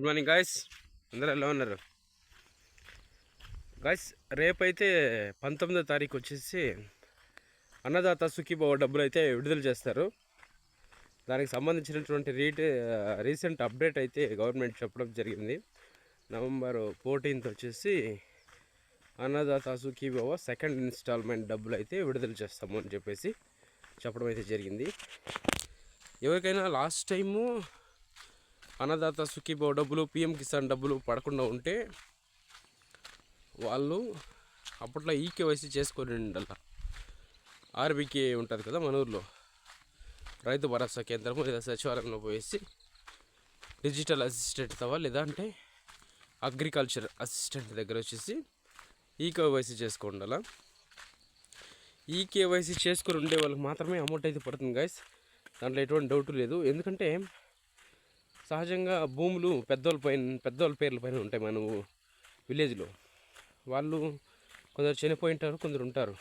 Good morning guys అందరూ ఎలా ఉన్నారు? గాయస్ రేపైతే పంతొమ్మిదో తారీఖు వచ్చేసి అన్నదాత సుఖీభావ డబ్బులు అయితే విడుదల చేస్తారు. దానికి సంబంధించినటువంటి రీట్ రీసెంట్ అప్డేట్ అయితే గవర్నమెంట్ చెప్పడం జరిగింది. నవంబర్ ఫోర్టీన్త్ వచ్చేసి అన్నదాత సుఖీభావ సెకండ్ ఇన్స్టాల్మెంట్ డబ్బులు అయితే విడుదల చేస్తాము అని చెప్పేసి చెప్పడం అయితే జరిగింది. ఎవరికైనా లాస్ట్ టైము అన్నదాత సుఖీభావ డబ్బులు పిఎం కిసాన్ డబ్బులు పడకుండా ఉంటే వాళ్ళు అప్పట్లో ఈకేవైసీ చేసుకొని ఉండాల. ఆర్బీకే ఉంటుంది కదా మన ఊర్లో. రైతు భరోసా కేంద్రము లేదా సచివాలయంలో పోయేసి డిజిటల్ అసిస్టెంట్ తవా లేదా అంటే అగ్రికల్చర్ అసిస్టెంట్ దగ్గర వచ్చేసి ఈకేవైసీ చేసుకోండాల ఈ కేవైసీ చేసుకొని ఉండే వాళ్ళకి మాత్రమే అమౌంట్ అయితే పడుతుంది గాయస్ దాంట్లో ఎటువంటి డౌట్ లేదు. ఎందుకంటే సహజంగా భూములు పెద్దోళ్ళ పైన పెద్దోళ్ళ పేర్ల పైన ఉంటాయి మన విలేజ్లో. వాళ్ళు కొందరు చనిపోయి ఉంటారు కొందరు ఉంటారు.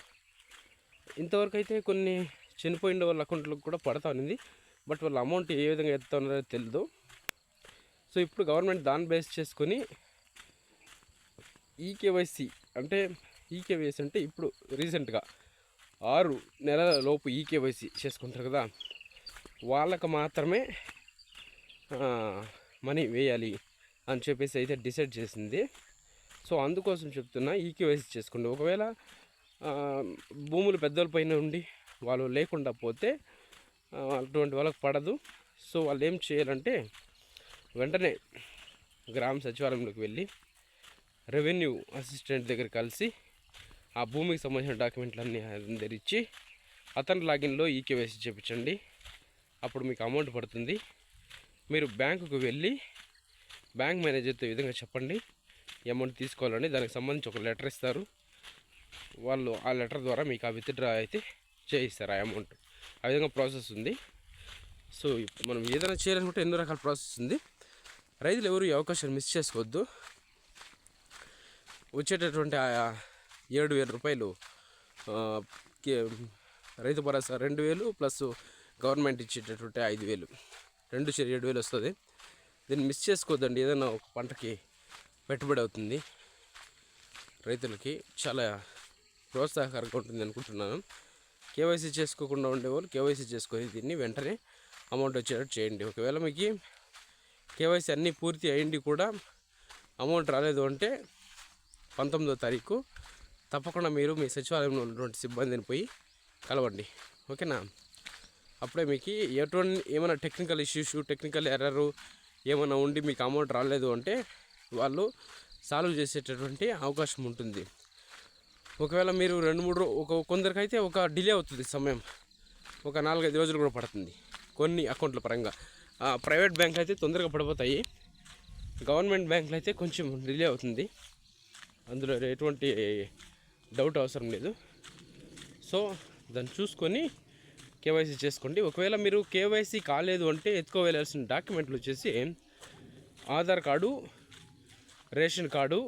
ఇంతవరకు అయితే కొన్ని చనిపోయిన వాళ్ళ అకౌంట్లకు కూడా పడతా ఉంది బట్ వాళ్ళ అమౌంట్ ఏ విధంగా ఎత్తా ఉన్నారో తెలియదు సో ఇప్పుడు గవర్నమెంట్ దాన్ని బేస్ చేసుకొని ఈకేవైసీ అంటే ఈకేవైసీ అంటే ఇప్పుడు రీసెంట్గా ఆరు నెలల లోపు ఈకేవైసీ చేసుకుంటారు కదా. వాళ్ళకు మాత్రమే మనీ వేయాలి అని చెప్పేసి అయితే డిసైడ్ చేసింది. సో అందుకోసం చెప్తున్నా కేవైసీ చేసుకోండి. ఒకవేళ భూములు పెద్దల పైన ఉండి వాళ్ళు లేకుండా పోతే అటువంటి వాళ్ళకి పడదు. సో వాళ్ళు ఏం చేయాలంటే వెంటనే గ్రామ సచివాలయంలోకి వెళ్ళి రెవెన్యూ అసిస్టెంట్ దగ్గర కలిసి ఆ భూమికి సంబంధించిన డాక్యుమెంట్లన్నీ ధరించి అతని లాగిన్లో ఈకేవైసీ చేయించండి అప్పుడు మీకు అమౌంట్ పడుతుంది. మీరు బ్యాంకుకు వెళ్ళి బ్యాంక్ మేనేజర్తో ఈ విధంగా చెప్పండి అమౌంట్ తీసుకోవాలని దానికి సంబంధించి ఒక లెటర్ ఇస్తారు. వాళ్ళు ఆ లెటర్ ద్వారా మీకు ఆ విత్డ్రా అయితే చేయిస్తారు ఆ అమౌంట్. ఆ విధంగా ప్రాసెస్ ఉంది. సో మనం ఏదైనా చేయాలనుకుంటే ఎన్నో రకాల ప్రాసెస్ ఉంది. రైతులు ఎవరు ఈ అవకాశాన్ని మిస్ చేసుకోవద్దు. వచ్చేటటువంటి ఆ ఏడు వేల రూపాయలు రైతు భరోసా రెండు వేలు ప్లస్ గవర్నమెంట్ ఇచ్చేటటువంటి ఐదు వేలు. రెండు చే- ఏడు వేలు వస్తుంది. దీన్ని మిస్ చేసుకోవద్దండి. ఏదైనా ఒక పంటకి పెట్టుబడి అవుతుంది. రైతులకి చాలా ప్రోత్సాహకరంగా ఉంటుంది అనుకుంటున్నాను. కేవైసీ చేసుకోకుండా ఉండేవాళ్ళు కేవైసీ చేసుకొని దీన్ని వెంటనే అమౌంట్ వచ్చేటట్టు చేయండి. ఒకవేళ మీకు కేవైసీ అన్నీ పూర్తి అయ్యింది కూడా అమౌంట్ రాలేదు అంటే పంతొమ్మిదో తారీఖు తప్పకుండా మీరు మీ సచివాలయంలో ఉన్నటువంటి సిబ్బందిని పోయి కలవండి. ఓకేనా? అప్పుడే మీకు ఎటువంటి ఏమైనా టెక్నికల్ ఇష్యూస్ టెక్నికల్ ఎర్రరు ఏమైనా ఉండి మీకు అమౌంట్ రాలేదు అంటే వాళ్ళు సాల్వ్ చేసేటటువంటి అవకాశం ఉంటుంది. ఒకవేళ మీరు రెండు మూడు ఒక కొందరికైతే ఒక డిలే అవుతుంది సమయం. ఒక నాలుగైదు రోజులు కూడా పడుతుంది కొన్ని అకౌంట్ల పరంగా. ప్రైవేట్ బ్యాంకులు అయితే తొందరగా పడిపోతాయి. గవర్నమెంట్ బ్యాంకులు అయితే కొంచెం డిలే అవుతుంది. అందులో ఎటువంటి డౌట్ అవసరం లేదు. సో దాన్ని చూసుకొని కేవైసీ చేసుకోండి. ఒకవేళ మీరు కేవైసీ కాలేదు అంటే ఎత్తుకోవలసిన డాక్యుమెంట్లు వచ్చేసి Aadhaar card ration card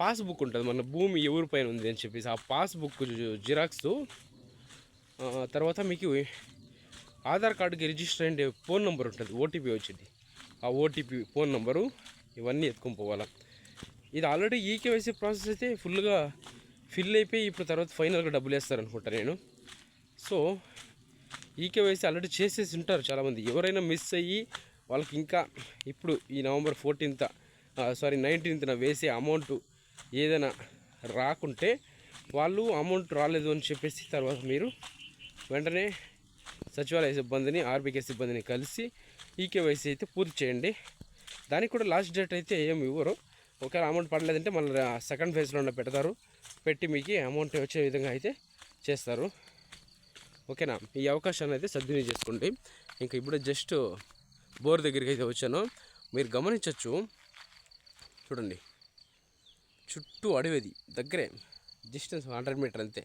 passbook ఉంటుంది. మన భూమి ఎవరి పైన ఉంది అని చెప్పేసి ఆ పాస్బుక్ జిరాక్స్ తర్వాత మీకు ఆధార్ కార్డుకి రిజిస్టర్ అయ్యే ఫోన్ నెంబర్ ఉంటుంది. ఓటీపీ వచ్చింది. ఆ ఓటీపీ ఫోన్ నెంబరు ఇవన్నీ ఎత్తుకొని పోవాలా. ఇది ఆల్రెడీ ఈకేవైసీ ప్రాసెస్ అయితే ఫుల్గా ఫిల్ అయిపోయి ఇప్పుడు తర్వాత ఫైనల్గా డబ్బులు వేస్తారనుకుంటా నేను. సో ఈకేవైసీ ఆల్రెడీ చేసేసి ఉంటారు చాలామంది. ఎవరైనా మిస్ అయ్యి వాళ్ళకి ఇంకా ఇప్పుడు ఈ నవంబర్ ఫోర్టీన్త్ సారీ నైన్టీన్త్న వేసే అమౌంట్ ఏదైనా రాకుంటే వాళ్ళు అమౌంట్ రాలేదు అని చెప్పేసి తర్వాత మీరు వెంటనే సచివాలయ సిబ్బందిని ఆర్బీకే సిబ్బందిని కలిసి ఈకేవైసీ అయితే పూర్తి చేయండి. దానికి కూడా లాస్ట్ డేట్ అయితే ఏం ఇవ్వరు. ఒకవేళ అమౌంట్ పడలేదంటే మళ్ళీ సెకండ్ ఫేజ్లో పెడతారు. పెట్టి మీకు అమౌంట్ వచ్చే విధంగా అయితే చేస్తారు. ఓకేనా? ఈ అవకాశాన్ని అయితే సద్వినియోగం చేసుకోండి. ఇంకా ఇప్పుడు జస్ట్ బోర్ దగ్గరికి అయితే వచ్చాను. మీరు గమనించవచ్చు చూడండి. చుట్టూ అడవిది. దగ్గరే. డిస్టెన్స్ హండ్రెడ్ మీటర్ అంతే.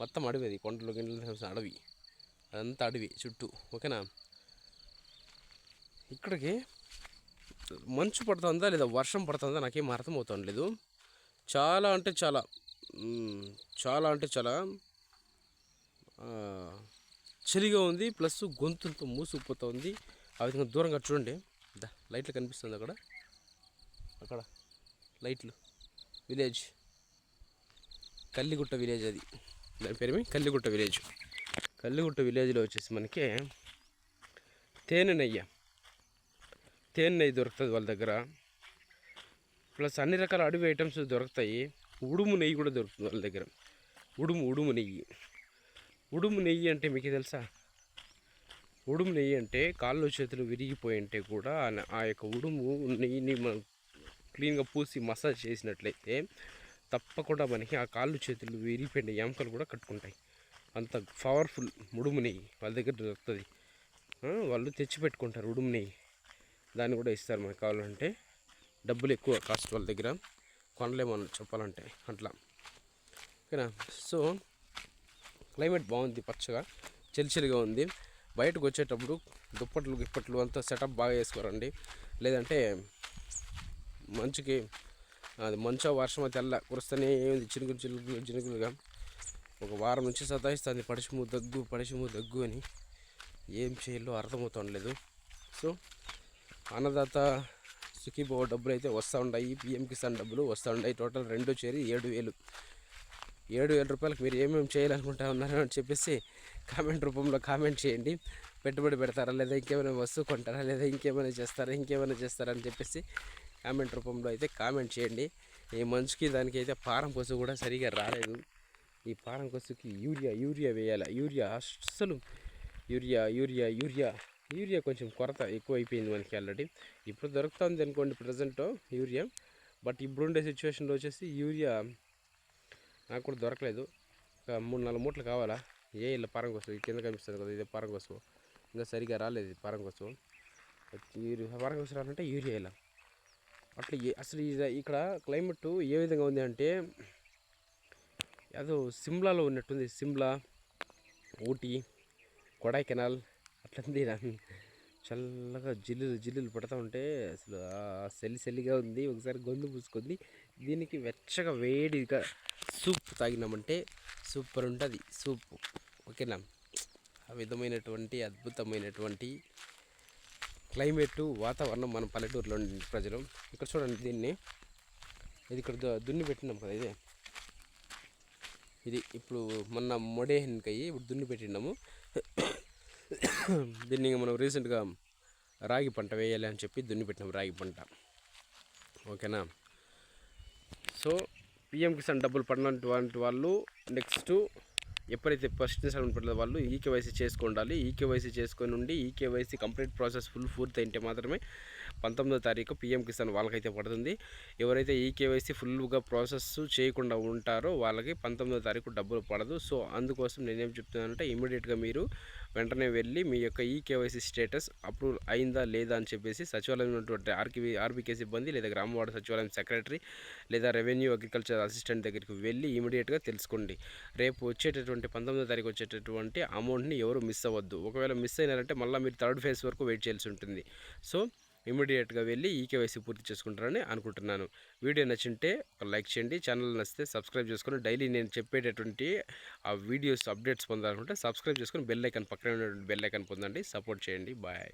మొత్తం అడవిది. కొండలు గిండలు అడవి. అదంతా అడవి చుట్టూ. ఓకేనా? ఇక్కడికి మంచు పడుతుందా లేదా వర్షం పడుతుందా నాకేం అర్థమవుతాం లేదు. చాలా అంటే చాలా. చాలా అంటే చాలా చలిగా ఉంది ప్లస్ గొంతుతో మూసుకుపోతూ ఉంది ఆ విధంగా దూరంగా చూడండి. దా లైట్లు కనిపిస్తుంది అక్కడ. అక్కడ. లైట్లు. విలేజ్. కల్లిగుట్ట విలేజ్ అది. దాని పేరేమి? కల్లిగుట్ట విలేజ్. కల్లిగుట్ట విలేజ్లో వచ్చేసి మనకి తేనె నెయ్యి. తేనె నెయ్యి దొరుకుతుంది వాళ్ళ దగ్గర. ప్లస్ అన్ని రకాల అడవి ఐటమ్స్ దొరుకుతాయి. ఉడుము నెయ్యి కూడా దొరుకుతుంది వాళ్ళ దగ్గర. ఉడుము ఉడుము నెయ్యి. ఉడుము నెయ్యి అంటే మీకు తెలుసా? ఉడుము నెయ్యి అంటే కాళ్ళు చేతులు విరిగిపోయి ఉంటే కూడా ఆ- ఆ యొక్క ఉడుము నెయ్యిని మనం క్లీన్గా పూసి మసాజ్ చేసినట్లయితే తప్పకుండా మనకి ఆ కాళ్ళు చేతులు విరిగిపోయిన ఎముకలు కూడా కట్టుకుంటాయి. అంత పవర్ఫుల్ ఉడుము నెయ్యి వాళ్ళ దగ్గర దొరుకుతుంది. వాళ్ళు తెచ్చి పెట్టుకుంటారు ఉడుము నెయ్యి. దాన్ని కూడా ఇస్తారు మనకు కావాలంటే. డబ్బులు ఎక్కువ కాస్ట్ వాళ్ళ దగ్గర. కొనలేమని చెప్పాలంటే అట్లా. ఓకేనా? సో క్లైమేట్ బాగుంది పచ్చగా చలిచలిగా ఉంది. బయటకు వచ్చేటప్పుడు దుప్పట్లు గిప్పట్లు అంతా సెటప్ బాగా వేసుకోరండి. లేదంటే మంచుకి అది మంచో వర్షం తెల్ల కురుస్తూనే ఉంది చినుకులు చినుకులు చినుకులుగా. ఒక వారం నుంచి సతాయిస్తుంది పడిచిము దగ్గు పడిచిము దగ్గు అని. ఏం చేయాలో అర్థమవుతుండలేదు. సో అన్నదాత సుఖీభవ డబ్బులు అయితే వస్తూ ఉన్నాయి పిఎం కిసాన్ డబ్బులు వస్తూ ఉన్నాయి టోటల్ రెండు చేరి ఏడు వేలు. ఏడు వేల రూపాయలకు మీరు ఏమేమి చేయాలనుకుంటా ఉన్నారో అని చెప్పేసి కామెంట్ రూపంలో కామెంట్ చేయండి. పెట్టుబడి పెడతారా లేదా ఇంకేమైనా వస్తువు కొంటారా లేదా ఇంకేమైనా చేస్తారా ఇంకేమైనా చేస్తారా అని చెప్పేసి కామెంట్ రూపంలో అయితే కామెంట్ చేయండి. ఈ మంచుకి దానికి అయితే పారం కొసు కూడా సరిగా రాలేదు. ఈ పారం కొసుకి యూరియా యూరియా వేయాలి? యూరియా అస్సలు యూరియా యూరియా యూరియా యూరియా కొంచెం కొరత ఎక్కువ అయిపోయింది మనకి ఆల్రెడీ. ఇప్పుడు దొరుకుతుంది అనుకోండి ప్రజెంట్ యూరియా. బట్ ఇప్పుడుండే సిచ్యువేషన్లో వచ్చేసి యూరియా నాకు కూడా దొరకలేదు. ఒక మూడు నాలుగు మూటలు కావాలా? ఏ ఇలా పారం కోసం? ఈ కింద కనిపిస్తుంది కదా ఇదే పారం కోసం. ఇంకా సరిగా రాలేదు ఇది పారం కోసం. యూరియా పారం కోసం రాలంటే యూరియా ఇలా అట్లా అసలు ఇక్కడ క్లైమేట్ ఏ విధంగా ఉంది అంటే ఏదో సిమ్లాలో ఉన్నట్టుంది. సిమ్లా ఊటీ కొడైకెనాల్ అట్లంది చల్లగా జిల్లులు జిల్లులు పడతా ఉంటే అసలు ఆ సెల్లి సెల్లిగా ఉంది. ఒకసారి గొంతు పూసుకుంది దీనికి వెచ్చగా వేడిగా సూప్ తాగినామంటే సూపర్ ఉంటుంది సూప్. ఓకేనా? ఆ విధమైనటువంటి అద్భుతమైనటువంటి క్లైమేటు వాతావరణం మన పల్లెటూరులో ఉండే ప్రజలు. ఇక్కడ చూడండి దీన్ని. ఇది ఇక్కడ దున్ని పెట్టినాం కదా ఇదే. ఇది ఇప్పుడు మొన్న మొడేహన్కయ్యి ఇప్పుడు దున్ని పెట్టినాము. దీన్ని ఇంకా మనం రీసెంట్గా రాగి పంట వేయాలి అని చెప్పి దున్ని పెట్టినాం రాగి పంట. ఓకేనా? సో పిఎం కిసాన్ డబ్బులు పడినటువంటి వాళ్ళు నెక్స్ట్ ఎప్పుడైతే ఫస్ట్ ఇన్స్టాల్మెంట్ పడలేదో వాళ్ళు ఈకేవైసీ చేసుకోండాలి ఈకేవైసీ చేసుకొని ఉండి ఈకేవైసీ కంప్లీట్ ప్రాసెస్ ఫుల్ పూర్తి అయితే మాత్రమే పంతొమ్మిదో తారీఖు పిఎం కిసాన్ వాళ్ళకైతే పడుతుంది. ఎవరైతే ఈకేవైసీ ఫుల్గా ప్రాసెస్ చేయకుండా ఉంటారో వాళ్ళకి పంతొమ్మిదో తారీఖు డబ్బులు పడదు. సో అందుకోసం నేనేం చెప్తున్నానంటే ఇమీడియట్గా మీరు వెంటనే వెళ్ళి మీ యొక్క ఈ కేవైసీ స్టేటస్ అప్రూవల్ అయిందా లేదా అని చెప్పేసి సచివాలయం ఉన్నటువంటి ఆర్కి ఆర్బీకే సిబ్బంది లేదా గ్రామవాడ సచివాలయం సెక్రటరీ లేదా రెవెన్యూ అగ్రికల్చర్ అసిస్టెంట్ దగ్గరికి వెళ్ళి ఇమీడియట్గా తెలుసుకోండి. రేపు వచ్చేటటువంటి పంతొమ్మిదో తారీఖు వచ్చేటటువంటి అమౌంట్ని ఎవరు మిస్ అవ్వద్దు. ఒకవేళ మిస్ అయినారంటే మళ్ళీ మీరు థర్డ్ ఫేజ్ వరకు వెయిట్ చేయాల్సి ఉంటుంది. సో ఇమీడియట్గా వెళ్ళి ఈకేవైసీ పూర్తి చేసుకుంటారని అనుకుంటున్నాను. వీడియో నచ్చింటే ఒక లైక్ చేయండి. ఛానల్ నచ్చితే సబ్స్క్రైబ్ చేసుకొని డైలీ నేను చెప్పేటటువంటి ఆ వీడియోస్ అప్డేట్స్ పొందాలనుకుంటే సబ్స్క్రైబ్ చేసుకొని బెల్ ఐకాన్ పక్కన ఉన్నటువంటి బెల్ ఐకాన్ పొందండి. సపోర్ట్ చేయండి. బాయ్.